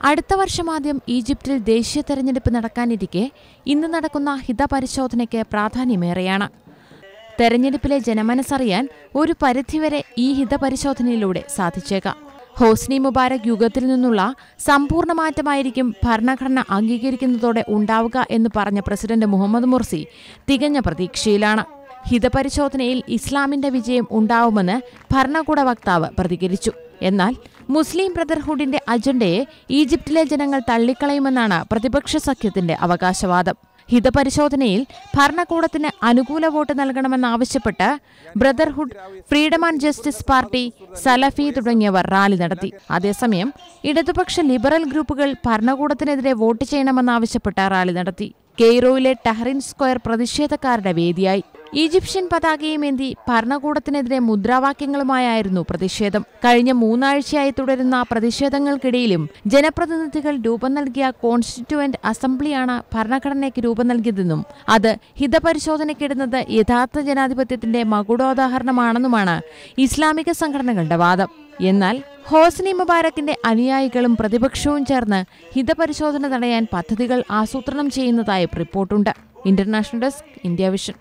അടുത്ത വർഷമാദ്യം ഈജിപ്തിൽ ദേശീയ തെരഞ്ഞെടുപ്പ് നടക്കാനിരിക്കെ ഇന്ന് നടക്കുന്ന ഹിതപരിശോധനയ്ക്ക് പ്രാധാന്യമേറെയാണ്. തെരഞ്ഞെടുപ്പിലെ ജനമനസ്സറിയാൻ ഒരു പരിധിവരെ ഈ ഹിതപരിശോധനയിലൂടെ സാധിച്ചേക്കാം. ഹോസ്നി മുബാരക് യുഗത്തിൽ നിന്നുള്ള സമ്പൂർണ മാറ്റമായിരിക്കും ഭരണഘടന അംഗീകരിക്കുന്നതോടെ ഉണ്ടാവുക എന്ന് പറഞ്ഞ പ്രസിഡന്റ് മുഹമ്മദ് മുർസി തികഞ്ഞ പ്രതീക്ഷയിലാണ്. ഹിതപരിശോധനയിൽ ഇസ്ലാമിന്റെ വിജയം ഉണ്ടാവുമെന്ന് ഭരണകൂട വക്താവ് പ്രതികരിച്ചു. എന്നാൽ മുസ്ലിം ബ്രദർഹുഡിന്റെ അജണ്ടയെ ഈജിപ്തിലെ ജനങ്ങൾ തള്ളിക്കളയുമെന്നാണ് പ്രതിപക്ഷ സഖ്യത്തിന്റെ അവകാശവാദം. ഹിതപരിശോധനയിൽ ഭരണകൂടത്തിന് അനുകൂല vote നൽകണമെന്നാവശ്യപ്പെട്ട് brotherhood freedom and justice party സലഫി തുടങ്ങിയവർ റാലി നടത്തി. അതേസമയം ഇടതുപക്ഷ ലിബറൽ ഗ്രൂപ്പുകൾ ഭരണകൂടത്തിനെതിരെ വോട്ട് ചെയ്യണമെന്നാവശ്യപ്പെട്ട് റാലി നടത്തി. കെയ്റോയിലെ ടഹറിൻ സ്ക്വയർ പ്രതിഷേധക്കാരുടെ വേദിയായി. ഈജിപ്ഷ്യൻ പതാകയുമേന്തി ഭരണകൂടത്തിനെതിരെ മുദ്രാവാക്യങ്ങളുമായായിരുന്നു പ്രതിഷേധം. കഴിഞ്ഞ മൂന്നാഴ്ചയായി തുടരുന്ന പ്രതിഷേധങ്ങൾക്കിടയിലും ജനപ്രതിനിധികൾ രൂപം നൽകിയ കോൺസ്റ്റിറ്റ്യുവന്റ് അസംബ്ലിയാണ് ഭരണഘടനയ്ക്ക് രൂപം നൽകിയതെന്നും അത് ഹിതപരിശോധനയ്ക്കിടുന്നത് യഥാർത്ഥ ജനാധിപത്യത്തിന്റെ മകുടോദാഹരണമാണെന്നുമാണ് ഇസ്ലാമിക സംഘടനകളുടെ വാദം. എന്നാൽ ഹോസ്നി മുബാരക്കിന്റെ അനുയായികളും പ്രതിപക്ഷവും ചേർന്ന് ഹിതപരിശോധന തടയാൻ പദ്ധതികൾ ആസൂത്രണം ചെയ്യുന്നതായി റിപ്പോർട്ടുണ്ട്. International desk India vision